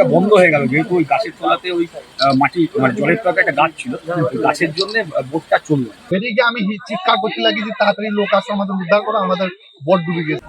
বোটটা বন্ধ হয়ে গেল। যেহেতু ওই গাছের তলাতে ওই মাটি মানে জলের তলাতে একটা গাছ ছিল গাছের জন্য বোটটা চলল। সেদিকে আমি চিৎকার করতে লাগি যে তাড়াতাড়ি লোক আসো, আমাদের উদ্ধার করো, আমাদের বোট ডুবে গেছে।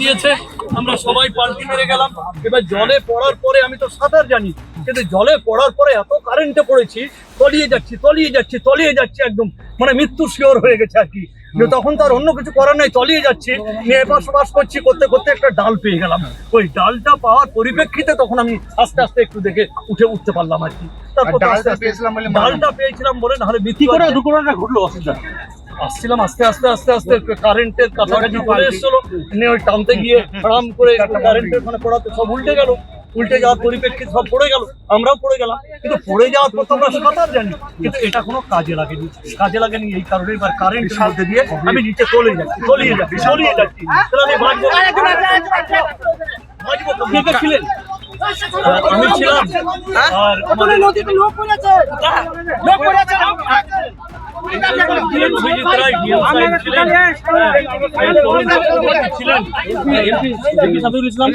দিয়েছে। আমরা সবাই পাল্টি মেরে গেলাম। এবার জলে পড়ার পরে আমি তো সাঁতার জানি কিন্তু জলে পড়ার পরে এত কারেন্টে পড়েছি তলিয়ে যাচ্ছি তলিয়ে যাচ্ছি তলিয়ে যাচ্ছি একদম মানে মৃত্যু শিওর হয়ে গেছে আর কি। যে তখন তার অন্য কিছু করার নাই তলিয়ে যাচ্ছি নিয়ে এপাশ করছি করতে করতে একটা ডাল পেয়ে গেলাম। ওই ডালটা পাওয়ার পরিপ্রেক্ষিতে তখন আমি আস্তে আস্তে একটু দেখে উঠে উঠতে পারলাম আর কি। তারপর ডালটা পেয়েছিলাম বলে বলে নাহলে মৃত্যু করে দুর্ঘটনাটা ঘটলো অসুবিধা? আসছিলাম আস্তে আস্তে আস্তে আস্তে কারেন্টের কাছাকাছি চলে এসেছিল নিয়ে ওই টানতে গিয়ে আরাম করে কারেন্টের ওখানে পড়াতে সব উল্টে গেল উল্টে যাওয়ার পরিপ্রেক্ষিতে সব পড়ে গেল আমরাও পড়ে গেলাম কিন্তু পড়ে যাওয়ার পর তো আমরা সাঁতার জানি কিন্তু এটা কোনো কাজে লাগেনি কাজে লাগেনি এই কারণে এবার কারেন্টের মধ্যে দিয়ে আমি নিচে চলে যাচ্ছি তলিয়ে যাচ্ছি তলিয়ে যাচ্ছি আমি বাঁচবো বাঁচবো কে কে ছিলেন আমি ছিলাম আর আমাদের অভিজিৎ রায় ডিএম সাহেব ছিলেন এমপি ইসলাম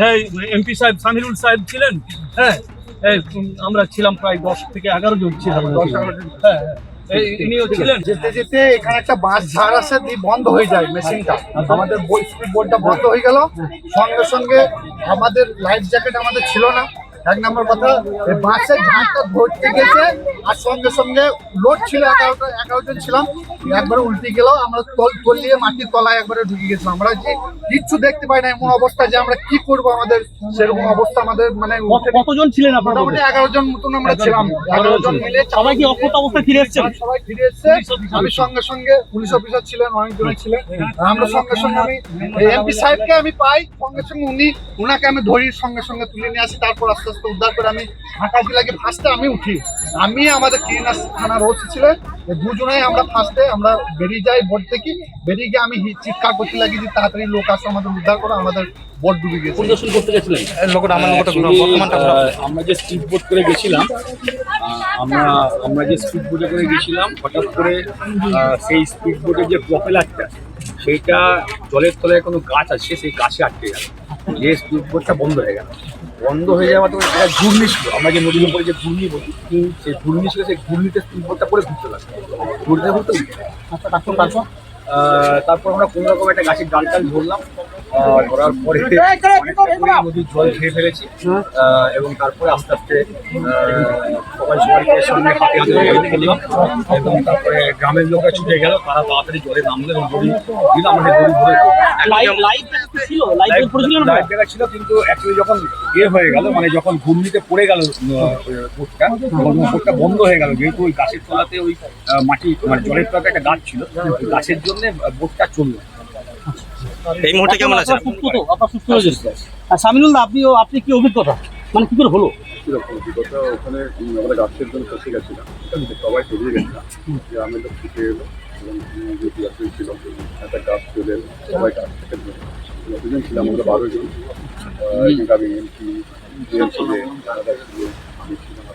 হ্যাঁ এমপি সাহেব সাহেব ছিলেন হ্যাঁ আমরা ছিলাম প্রায় দশ থেকে এগারো জন ছিলাম যেতে যেতে এখানে একটা বাঁশ ঝাড় আছে দিয়ে বন্ধ হয়ে যায় মেশিনটা আমাদের বোর্ডটা বন্ধ হয়ে গেল। সঙ্গে সঙ্গে আমাদের লাইফ জ্যাকেট আমাদের ছিল না। এক নম্বর কথা এই বাসের ঝাঁকটা ধরতে গেছে আর সঙ্গে সঙ্গে লোড ছিল এগারোটা এগারো জন ছিলাম একবারে উল্টে গেল আমরা তল তলিয়ে মাটির তলায় একবারে ঢুকে গেছিলাম। আমরা যে কিচ্ছু দেখতে পাই না এমন অবস্থা যে আমরা কি করব আমাদের সেরকম অবস্থা আমাদের মানে কতজন ছিলেন আপনার মোটামুটি এগারো জন মতন আমরা ছিলাম। এগারো জন মিলে সবাই কি অক্ষত অবস্থায় ফিরে এসেছেন? সবাই ফিরে এসছে। আমি সঙ্গে সঙ্গে পুলিশ অফিসার ছিলেন অনেকজনই ছিলেন। আমরা সঙ্গে সঙ্গে আমি এমপি সাহেবকে আমি পাই সঙ্গে সঙ্গে উনি উনাকে আমি ধরি সঙ্গে সঙ্গে তুলে নিয়ে আসি তারপর আস্তে আস্তে উদ্ধার করে আমি ঢাকা জেলাকে ফার্স্টে আমি উঠি। আমি আমাদের ক্লিনার থানার ওসি ছিলেন এই দুজনেই আমরা ফার্স্টে আমরা বেরিয়ে যাই বোট থেকে। বেরিয়ে গিয়ে আমি চিৎকার করতে লাগি যে তাড়াতাড়ি লোক আসো আমাদের উদ্ধার করো আমাদের বোট ডুবে গেছে। পরিদর্শন করতে গেছিলেন? Actually, আহ, আমরা যে স্পিড বোট করে গেছিলাম আমরা আমরা যে স্পিড বোটে করে গেছিলাম হঠাৎ করে সেই স্পিড বোটের যে প্রপেলারটা সেইটা জলের তলায় কোনো গাছ আছে সেই গাছে আটকে গেল। যে স্পিড বোটটা বন্ধ হয়ে গেল। বন্ধ হয়ে যাওয়া তো একটা ঘূর্ণি ছিল আমরা যে নদীর উপরে যে ঘূর্ণি বলি, সেই ঘূর্ণি ছিল, সেই ঘূর্ণিতে স্পিড বোটটা পরে ঘুরতে লাগল ঘুরতে ঘুরতে তারপর গেল। তারপর আমরা কোনো রকম একটা গাছের ডাল টাল ধরলাম। ধরার পরে নদীর জল খেয়ে ফেলেছি। এবং তারপরে আস্তে আস্তে সবাই সবাইকে সঙ্গে হাতে হাতে এবং তারপরে গ্রামের লোকরা ছুটে গেল তারা তাড়াতাড়ি জলে নামলো এবং দড়ি দিল। আমাদের দড়ি ধরে লাইভ ছিল কিন্তু অ্যাকচুয়ালি যখন ইয়ে হয়ে গেল মানে যখন ঘূর্ণিতে পড়ে গেল বোটটা তখন বোটটা বন্ধ হয়ে গেল। যেহেতু ওই গাছের তলাতে ওই মাটি মানে জলের তলাতে একটা গাছ ছিল গাছের জন্য বোটটা চলল না। এই মুহূর্তে কেমন আছেন? সুস্থ তো আপনার সুস্থ হয়েছে আর সামিনুল আপনি আপনি কি অভিজ্ঞতা? মানে কি করে হলো? অভিজ্ঞতা ওখানে আমরা গাছের জন্য ফসে গেছিলাম সবাই বেরিয়ে গেছিলাম গ্রামের লোক ছুটে এলো এবং যে পিয়াসিন ছিল একটা গাছ চলে এলো সবাই গাছ থেকে যতজন ছিলাম আমরা বারো জন। আহ, এমপি জেল আমি ছিলাম